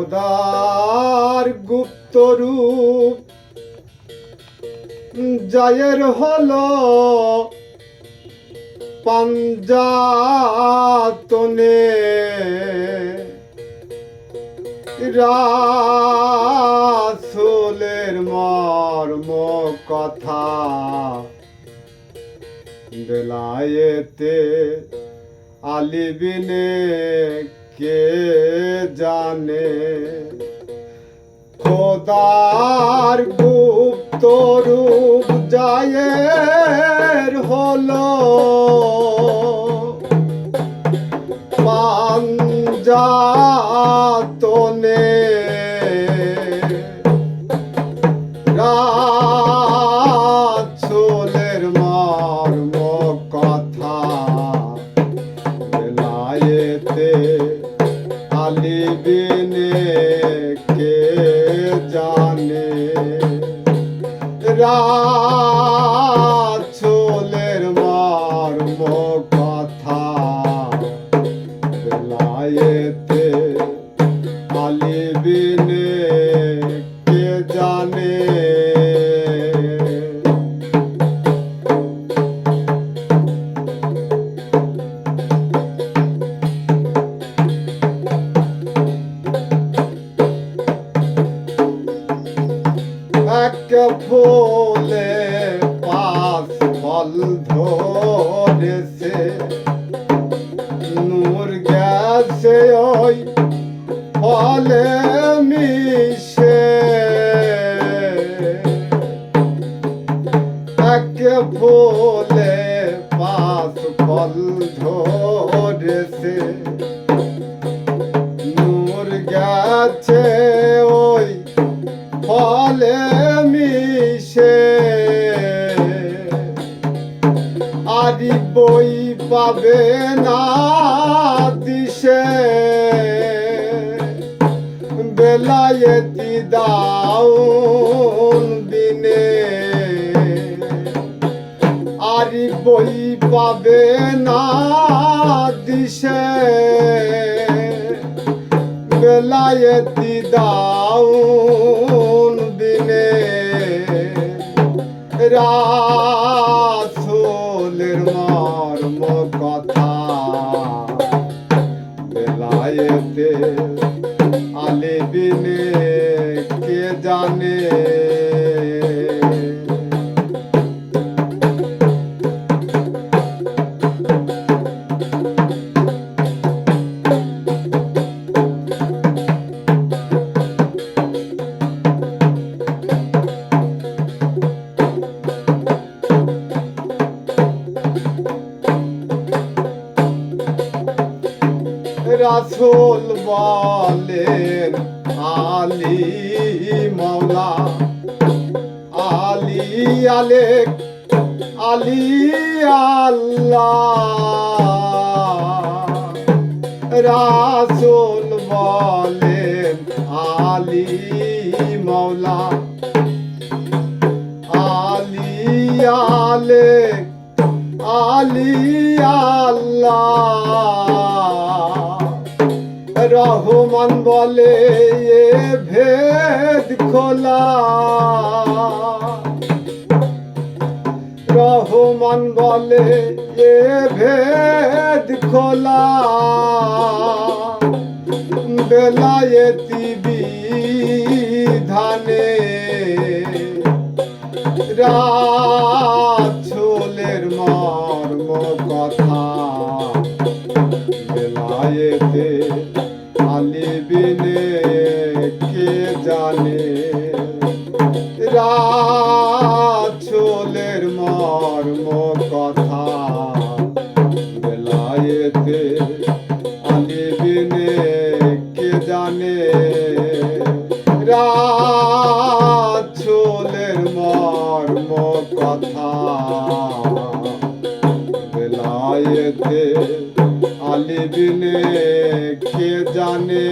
খোদার গুপ্ত রূপ জায়ের হলো পাঞ্জাতনে। রাসুলের মর্ম কথা বেলায়েতে আলিবিনে কে জানে? খোদার গুপ্ত রূপ যায় হলো। বেলায়েতে আলিবিনে কে জানে? রাসুলের ফুলে পাঁচ ফল ধরেছে। নূর গেছে ওই ফলে মিশে। এক ফুলে পাঁচ ফল ধরেছে। নূর গেছে ওই ফলে পাবে না দিশে। বেলায়েতি দাউন দিনে। আরি বই পাবে না দিশে। বেলায়েতি দাউন দিনে। রাসুলের বেলায়েতে আলে বিনে কে জানে? রাসুল বলেন, আলী মৌলা আলী আলেক, আলী আল্লাহ। রাসুল বলেন, আলী মৌলা আলী আলেক, আলী আল্লাহ। রহমান বলে এ ভেদ খোলা। রহমান বলে এ ভেদ খোলা। বেলায়েতি বিধানে রাছুলের মর্ম কথা বেলায়েতে আলিবিনে কে জানে? রাছুলের মর্ম কথা বেলায়েতে আলিবিনে কে জানে? রাছুলের মর্ম কথা বেলায়েতে আলিবিনে কে জানে?